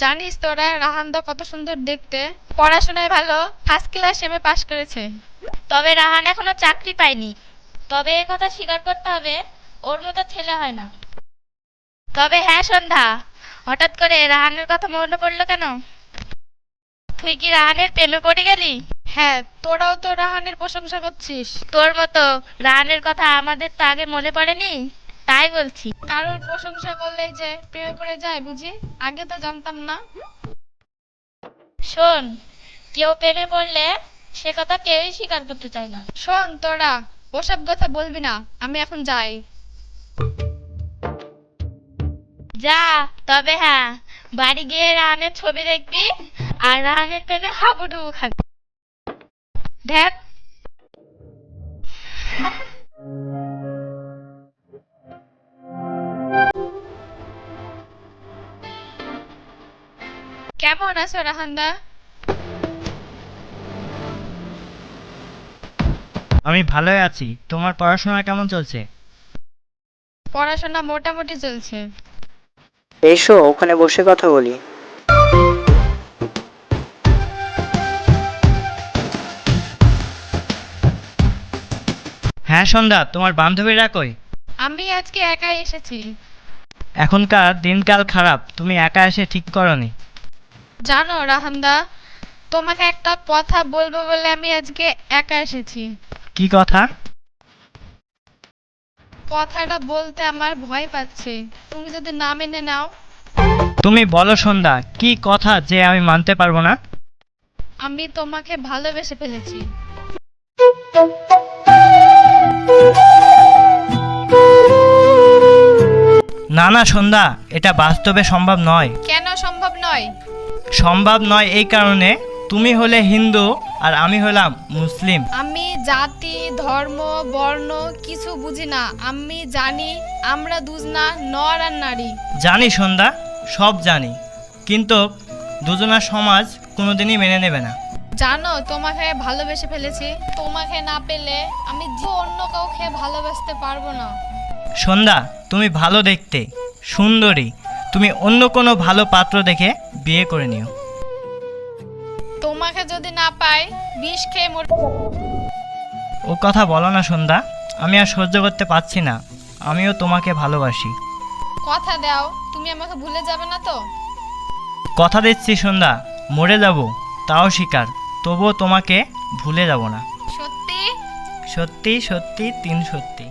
জানিস তোরা রাহানদা কত সুন্দর দেখতে। পড়াশোনায় ভালো ফার্স্ট ক্লাস এমএ পাশ করেছে। তবে রাহান এখনও চাকরি পায়নি। তবে এ কথা স্বীকার করতে হবে ওর মতো ছেলে হয় না। তবে হ্যাঁ সন্ধ্যা হঠাৎ করে রাহানের কথা মনে পড়ল কেন? তুই কি রাহানের প্রেমে পড়ে গেলি? হ্যাঁ তোরাও তো রাহানের প্রশংসা করছিস। তোর মতো রাহানের কথা আমাদের তো আগে মনে পড়েনি? তাই বলছি। কারোর প্রশংসা করলেই যে প্রেমে পড়ে যায় বুঝি? আগে তো জানতাম না। শোন কেউ প্রেমে পড়লে সে কথা কেউই স্বীকার করতে চায় না। শোন তোরা ওসব কথা বলবি না আমি এখন যাই। যা তবে হ্যাঁ বাড়ি গিয়ে রানের ছবি দেখবি আর রাহানের প্রেমে হাবুডুবু খাবি। দেখ কেমন আছো রাহানদা আমি ভালোই আছি। তোমার পড়াশোনা কেমন চলছে? পড়াশোনা মোটামুটি চলছে। এসো ওখানে বসে কথা বলি। হ্যাঁ সন্ধ্যা তোমার বান্ধবীরা কই? আমি আজকে একাই এসেছি। এখনকার দিনকাল খারাপ তুমি একা এসে ঠিক করনি। জানো রাহানদা তোমাকে একটা কথা বলব বলে আমি আজকে একা এসেছি। কি কথা? কথাটা বলতে আমার ভয় পাচ্ছে। তুমি যদি না মেনে নাও। তুমি বলো সন্ধ্যা কি কথা যে আমি মানতে পারব না? আমি তোমাকে ভালোবেসে ফেলেছি। না না সন্ধ্যা এটা বাস্তবে সম্ভব নয়। কেন সম্ভব নয়? সম্ভব নয় এই কারণে তুমি হলে হিন্দু আর আমি হলাম মুসলিম। আমি জাতি ধর্ম বর্ণ কিছু বুঝি না। আমি জানি আমরা দুজনা নর আর নারী। জানি সন্ধ্যা সব জানি। কিন্তু দুজনা সমাজ কোনোদিনই মেনে নেবে না। জানো তোমাকে ভালোবেসে ফেলেছি। তোমাকে না পেলে আমি অন্য কাউকে ভালোবাসতে পারব না। সন্ধ্যা তুমি ভালো দেখতে সুন্দরী। তুমি অন্য কোনো ভালো পাত্র দেখে বিয়ে করে নিও। তোমাকে যদি না পাই বিষ খেয়ে মরে ও কথা বলো না সন্ধ্যা আমি আর সহ্য করতে পারছি না। আমিও তোমাকে ভালোবাসি। কথা দাও তুমি আমাকে ভুলে যাবে না তো? কথা দিচ্ছি সন্ধ্যা মরে যাব তাও স্বীকার তবুও তোমাকে ভুলে যাব না। সত্যি? সত্যি সত্যি তিন সত্যি।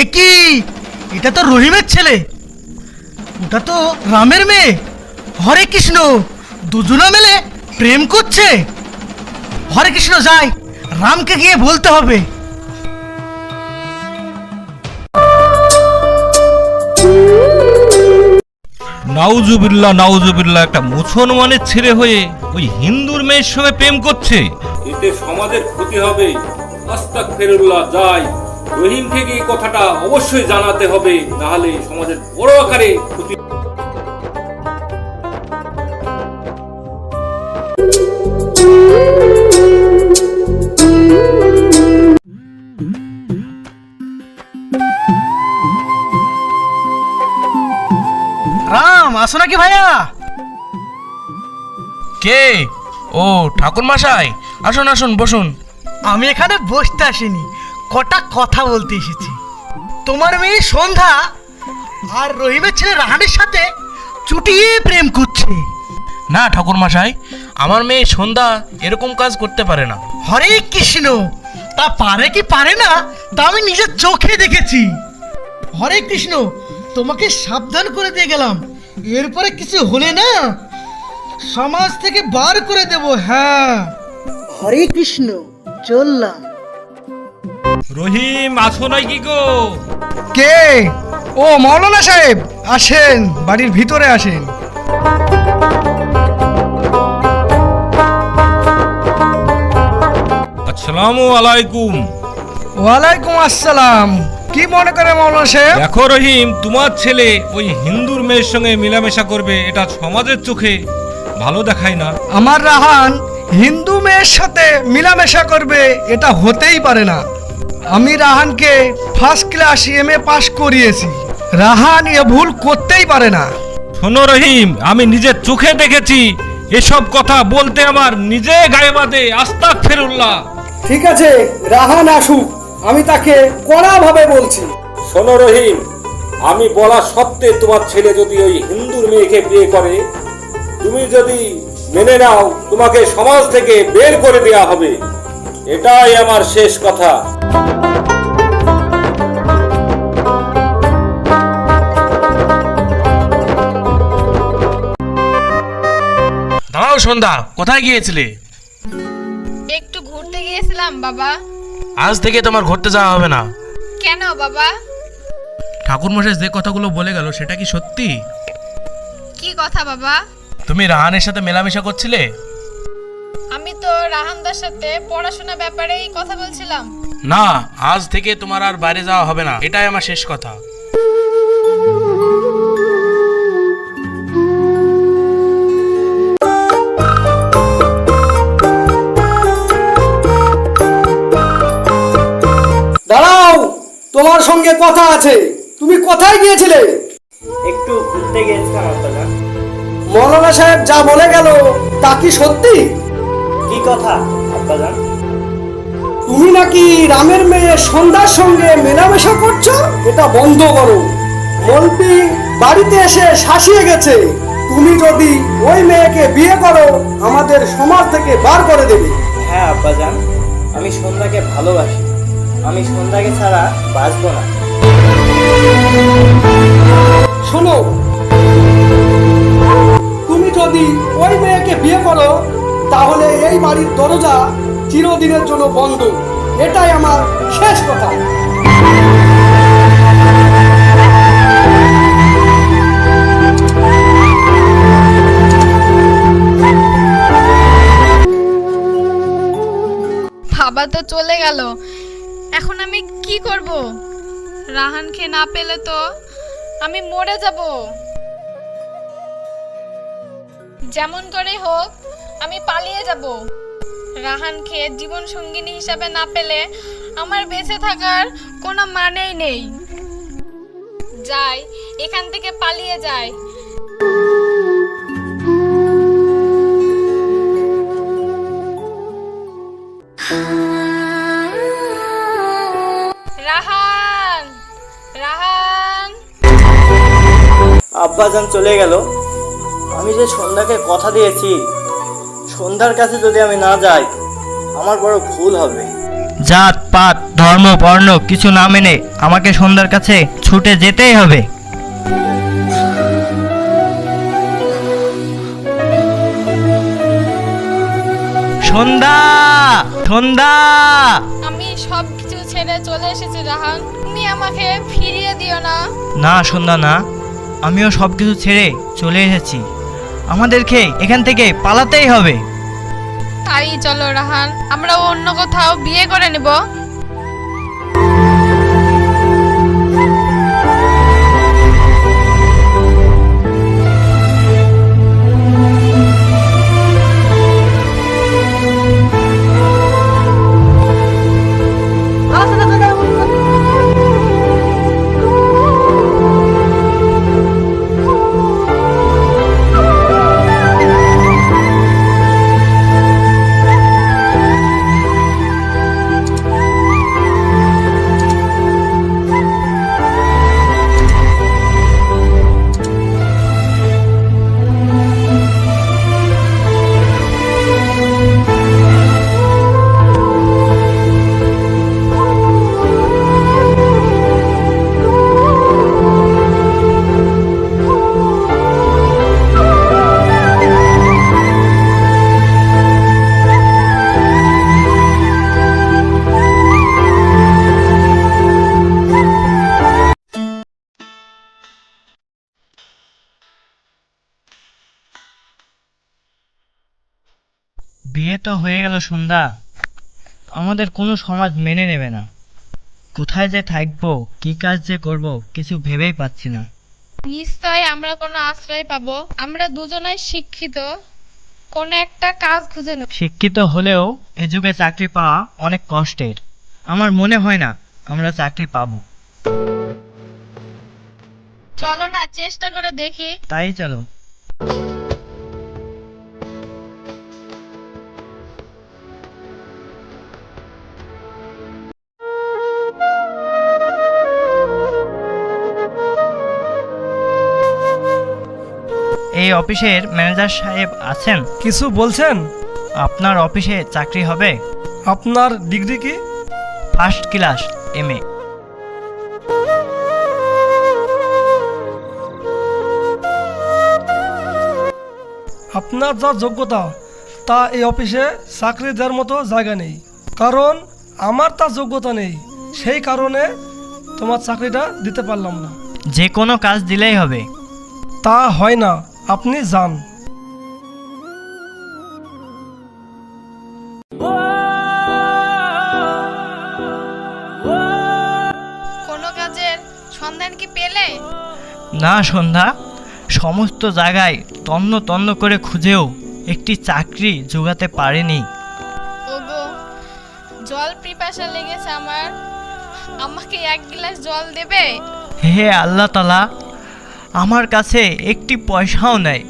এ কি? এটা তো রহিমের ছেলে। ওটা তো রামের মেয়ে। হরে কৃষ্ণ দুজনা মেলে প্রেম করছে। হরে কৃষ্ণ যাই রামকে গিয়ে বলতে হবে। নাউজুবিল্লাহ নাউজুবিল্লাহ একটা মুসলমানের ছেলে হয়ে ওই হিন্দুর মেয়ের সঙ্গে প্রেম করছে। এতে সমাজের ক্ষতি হবে। আস্তাক ফেরুল্লাহ যাই। রহিমকে এই কথাটা অবশ্যই জানাতে হবে নাহলে সমাজের বড় আকারে ক্ষতি রাম আসো নাকি ভাইয়া? কে? ও ঠাকুর মশাই আসুন আসুন বসুন। আমি এখানে বসতে আসিনি। কটা কথা বলতে এসেছি। তোমার মেয়ে সন্ধ্যা আর রহিমের ছেলে রাহানের সাথে চুটিয়ে প্রেম করছে। না ঠাকুর মশাই আমার মেয়ে সন্ধ্যা এরকম কাজ করতে পারে না। হরে কৃষ্ণ তা পারে কি পারে না তা আমি নিজের চোখে দেখেছি। হরে কৃষ্ণ তোমাকে সাবধান করে দিয়ে গেলাম। এরপরে কিছু হলে না সমাজ থেকে বার করে দেব হ্যাঁ। হরে কৃষ্ণ চললাম। রহিম আসো নাই কি গো? কে? ও মৌলানা সাহেব আসেন বাড়ির ভিতরে আসেন। আসসালামু আলাইকুম। ওয়ালাইকুম আসসালাম। কি মনে করে মৌলানা সাহেব? দেখো রহিম তোমার ছেলে ওই হিন্দুর মেয়ের সঙ্গে মেলামেশা করবে এটা সমাজের চোখে ভালো দেখায় না। আমার রাহান হিন্দু মেয়ের সাথে মিলামেশা করবে এটা হতেই পারে না। আমি রাহানকে first class M A pass করিয়েছি। রাহান এ ভুল করতেই পারে না। শোনো রহিম আমি নিজের চোখে দেখেছি। এসব কথা বলতে আমার নিজে গায়ে বাঁধে আস্তাক ফেরুল্লাহ। ঠিক আছে রাহান আসুক আমি তাকে কড়াভাবে বলছি। শোনো রহিম আমি বলা সত্ত্বে তোমার ছেলে যদি ওই হিন্দুর মেয়েকে বিয়ে করে তুমি যদি মেনে নাও তোমাকে সমাজ থেকে বের করে দেওয়া হবে। এটাই আমার শেষ কথা। দাঁড়াও সন্ধ্যা কোথায় গিয়েছিলে? একটু ঘুরতে গিয়েছিলাম বাবা। আজ থেকে তোমার ঘুরতে যাওয়া হবে না। কেন বাবা? ঠাকুরমশাই যে কথাগুলো বলে গেল সেটা কি সত্যি? কি কথা বাবা? তুমি রাহানের সাথে মেলামেশা করছিলে? আমি তো রাহানদার সাথে পড়াশোনা ব্যাপারেই কথা বলছিলাম। না আজ থেকে তোমার আর বাইরে যাওয়া হবে না। এটাই আমার শেষ কথা। দাঁড়াও তোমার সঙ্গে কথা আছে। তুমি কোথায় গিয়েছিলে? একটু ঘুরতে গিয়েছিলাম মৌলানা সাহেব যা বলে গেল তা কি সত্যি? কি কথা? আব্বাজান তুমি নাকি রামের মেয়ে সন্ধ্যার সঙ্গে মেলামেশা করছ? এটা বন্ধ করো। মন্ত্রী বাড়িতে এসে শাসিয়ে গেছে। তুমি যদি ওই মেয়েকে বিয়ে করো আমাদের সমাজ থেকে বার করে দেবে। হ্যাঁ আব্বাজান আমি সন্ধ্যাকে ভালোবাসি। আমি সন্ধ্যাকে ছাড়া বাঁচবো না। শোনো তুমি যদি ওই মেয়েকে বিয়ে করো তাহলে এই বাড়ির দরজা চিরদিনের জন্য বন্ধ। এটাই আমার শেষ কথা। বাবা তো চলে গেল। এখন আমি কি করব? রাহানকে না পেলে তো আমি মরে যাব। যেমন করে হোক আমি পালিয়ে যাব। রাহানকে জীবন সঙ্গিনী হিসাবে না পেলে আমার বেঁচে থাকার কোনো মানেই নেই। যাই, এখান থেকে পালিয়ে যাই। রাহান! রাহান! আব্বাজান চলে গেল। আমি যে সন্ধ্যাকে কথা দিয়েছি সন্ধ্যার কাছে যদি আমি না যাই আমার বড় ভুল হবে। জাত পাত ধর্ম বর্ণ কিছু না মেনে আমাকে সন্ধ্যার কাছে ছুটে যেতেই হবে। সন্ধ্যা সন্ধ্যা! আমি সব কিছু ছেড়ে চলে এসেছি রাহান। তুমি আমাকে ফিরিয়ে দিও না। না সন্ধ্যা না। আমিও সব কিছু ছেড়ে চলে এসেছি। আমাদেরকে এখান থেকে পালাতেই হবে। তাই চলো রাহান আমরা অন্য কোথাও বিয়ে করে নেব। হয়ে গেল সন্ধ্যা। আমাদের কোনো সমাজ মেনে নেবে না। কোথায় যে থাকব কি কাজ যে করব কিছু ভেবেই পাচ্ছি না। নিশ্চয় আমরা কোনো আশ্রয় পাবো। আমরা দুজনাই শিক্ষিত। কোনো একটা কাজ খুঁজে নেব। শিক্ষিত হলেও এ যুগে চাকরি পাওয়া অনেক কষ্টের। আমার মনে হয় না আমরা চাকরি পাবো। চলো না চেষ্টা করে দেখি। তাই চলো। এই অফিসের ম্যানেজার সাহেব আছেন? কিছু বলছেন? আপনার অফিসে চাকরি হবে। আপনার ডিগ্রি কি? First class M A. আপনার যা যোগ্যতা তা এই অফিসে চাকরি দেওয়ার মতো জায়গা নেই। কারণ আমার তা যোগ্যতা নেই। সেই কারণে তোমার চাকরিটা দিতে পারলাম না। যে কোনো কাজ দিলেই হবে। তা হয় না। আপনি যান। কোনো কাজের সন্ধান কি পেলে? না সন্ধ্যা। সমস্ত জায়গায় তন্ন তন্ন করে খুঁজেও একটি চাকরি জোগাতে পারেনি। ওগো জল পিপাসা লেগেছে আমার। আমাকে এক গ্লাস জল দেবে? হে আল্লাহ তালা আমার কাছে একটি পয়সাও নেই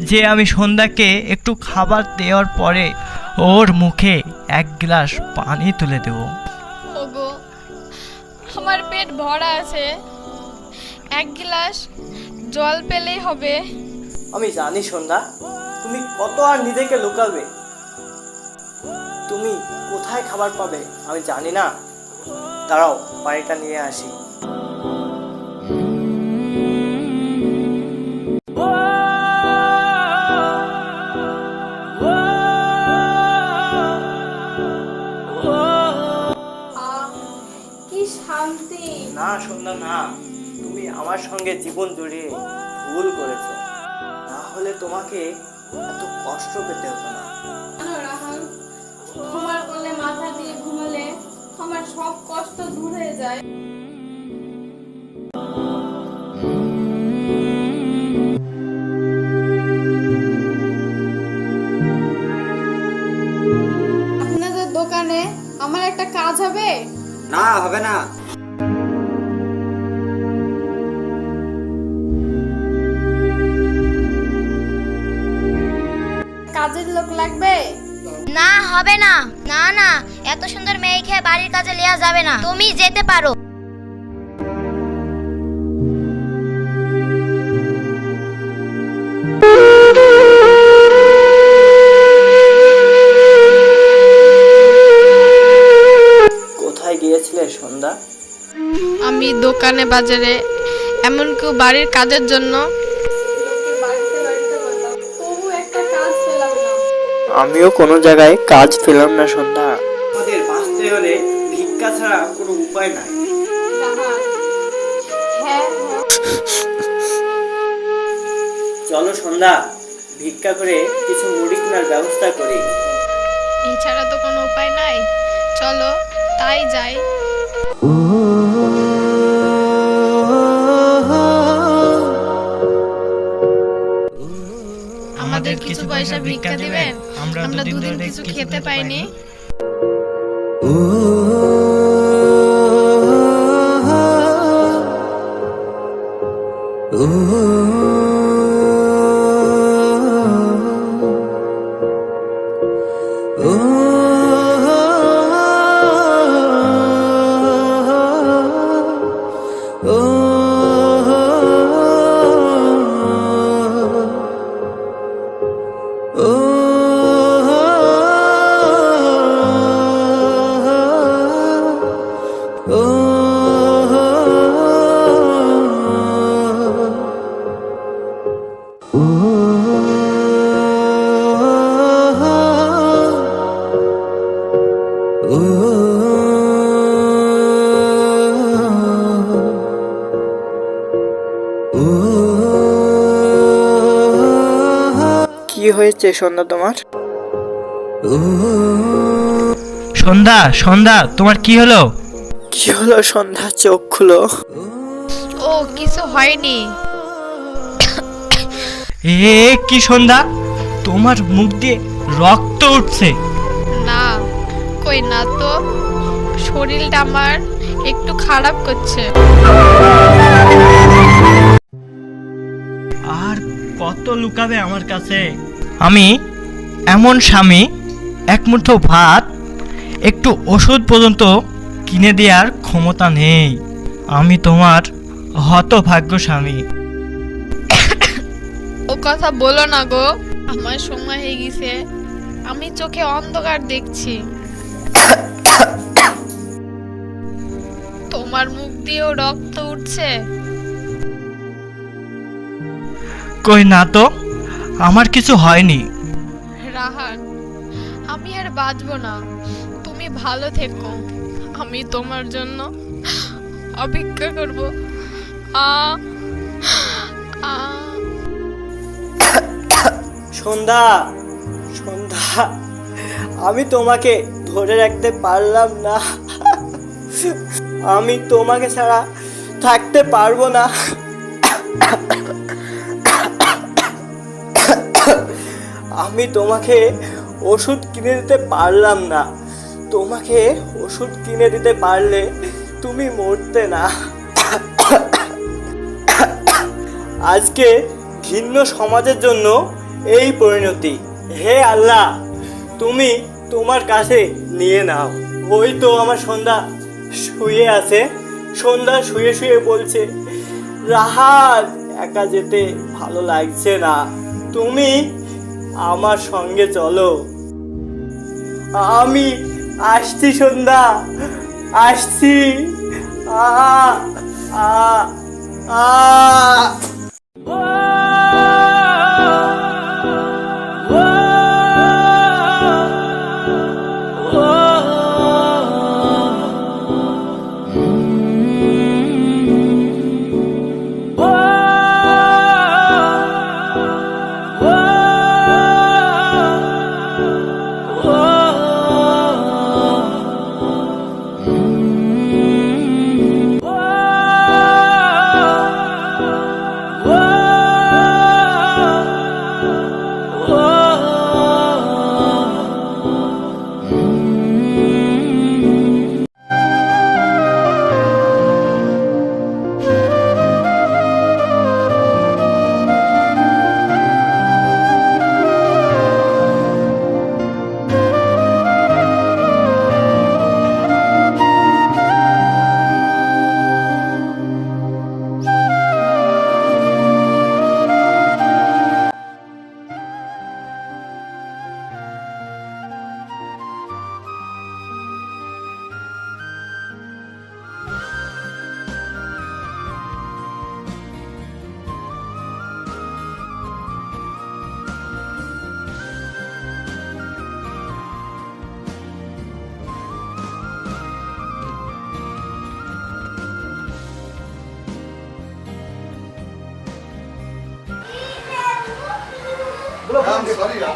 যে আমি সন্ধ্যাকে একটু খাবার দেওয়ার পরে ওর মুখে এক গ্লাস পানি তুলে দেব। ওগো আমার পেট ভরা আছে। এক গ্লাস জল পেলেই হবে। আমি জানি সন্ধ্যা তুমি কত আর নিজেকে লুকাবে। তুমি কোথায় খাবার পাবে আমি জানি না। দাঁড়াও পানিটা নিয়ে আসি। না না তুমি আমার সঙ্গে জীবন জড়িয়ে ভুল করেছ। না হলে তোমাকে এত কষ্ট পেতে হতো না। কোলে মাথা দিয়ে ঘুমালে আমার সব কষ্ট দূর হয়ে যায়। আপনাদের দোকানে আমার একটা কাজ হবে? না হবে না। হবে না। না না এত সুন্দর মেয়ে খেয়ে বাড়ির কাজে নেওয়া যাবে না। তুমি যেতে পারো। কোথায় গিয়েছিলে সন্ধ্যা? আমি দোকানে বাজারে এমনকি বাড়ির কাজের জন্য আমিও কোনো জায়গায় কাজ পেলাম না সন্ধ্যা। আমাদের বাঁচতে হলে ভিক্ষা ছাড়া কোনো উপায় নাই। চলো সন্ধ্যা ভিক্ষা করে কিছু মুড়ি কেনার ব্যবস্থা করি। এছাড়া তো কোনো উপায় নাই। চলো তাই যাই। কিছু পয়সা ভিক্ষা দিবেন আমরা দুদিন কিছু খেতে পাইনি। কি হয়েছে সন্ধ্যা তোমার? সন্ধ্যা সন্ধ্যা তোমার কি হলো? কি হলো সন্ধ্যা? চোখ খুলো। ও কিছু হয়নি। এ কি সন্ধ্যা? তোমার মুখ দিয়ে রক্ত উঠছে। না কই না তো। শরীরটা আমার একটু খারাপ করছে। আর কত লুকাবে আমার কাছে? আমি এমন স্বামী এক মুঠো ভাত একটু ওষুধ পর্যন্ত কিনে দেওয়ার ক্ষমতা নেই। আমি তোমার হতভাগ্য স্বামী। ও কথা বলো না গো আমার সময় হয়ে গেছে। আমি চোখে অন্ধকার দেখছি। তোমার মুখ দিয়েও রক্ত উঠছে। কই না তো? আমার কিছু হয়নি। রাহান আমি আর বাঁচবো না। তুমি ভালো থেকো। আমি তোমার জন্য অপেক্ষা করব। আ আ। সন্ধ্যা সন্ধ্যা আমি তোমাকে ধরে রাখতে পারলাম না। আমি তোমাকে ছাড়া থাকতে পারব না। আমি তোমাকে ওষুধ কিনে দিতে পারলাম না। তোমাকে ওষুধ কিনে দিতে পারলে তুমি মরতে না। আজকে ঘিন্ন সমাজের জন্য এই পরিণতি। হে আল্লাহ, তুমি তোমার কাছে নিয়ে নাও। ওই তো আমার সন্ধ্যা শুয়ে আছে। সন্ধ্যা শুয়ে শুয়ে বলছে, রাহাত, একা যেতে ভালো লাগছে না। তুমি আমার সঙ্গে চলো। আমি আসছি সন্ধ্যা। আসছি। আ আ আ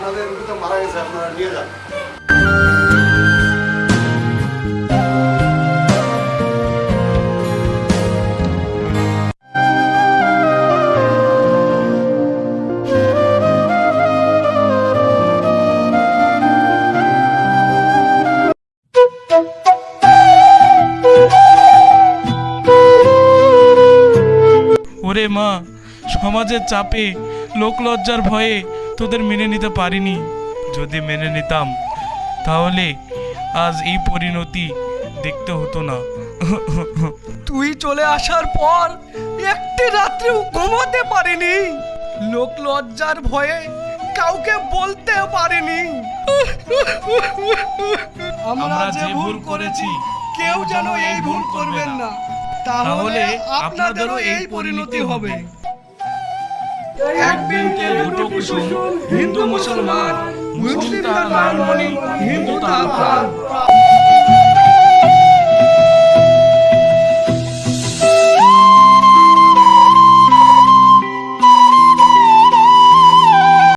আপনাদের তো মারা গেছে আপনারা নিয়ে যান। ওরে মা সমাজের চাপে লোকলজ্জার ভয়ে তোদের মেনে নিতে পারিনি। যদি মেনে নিতাম তাহলে আজ এই পরিণতি দেখতে হতো না। তুই চলে আসার পর একটি রাত্রেও ঘুমাতে পারিনি। লোক লজ্জার ভয়ে কাউকে বলতে পারিনি। আমরা যে ভুল করেছি কেউ যেন এই ভুল করবেন না। তাহলে আপনাদেরও এই পরিণতি হবে। একদিনকে দুটো কুসুম হিন্দু মুসলমান মুসলিম তার লালমণি হিন্দু তার। প্রাণ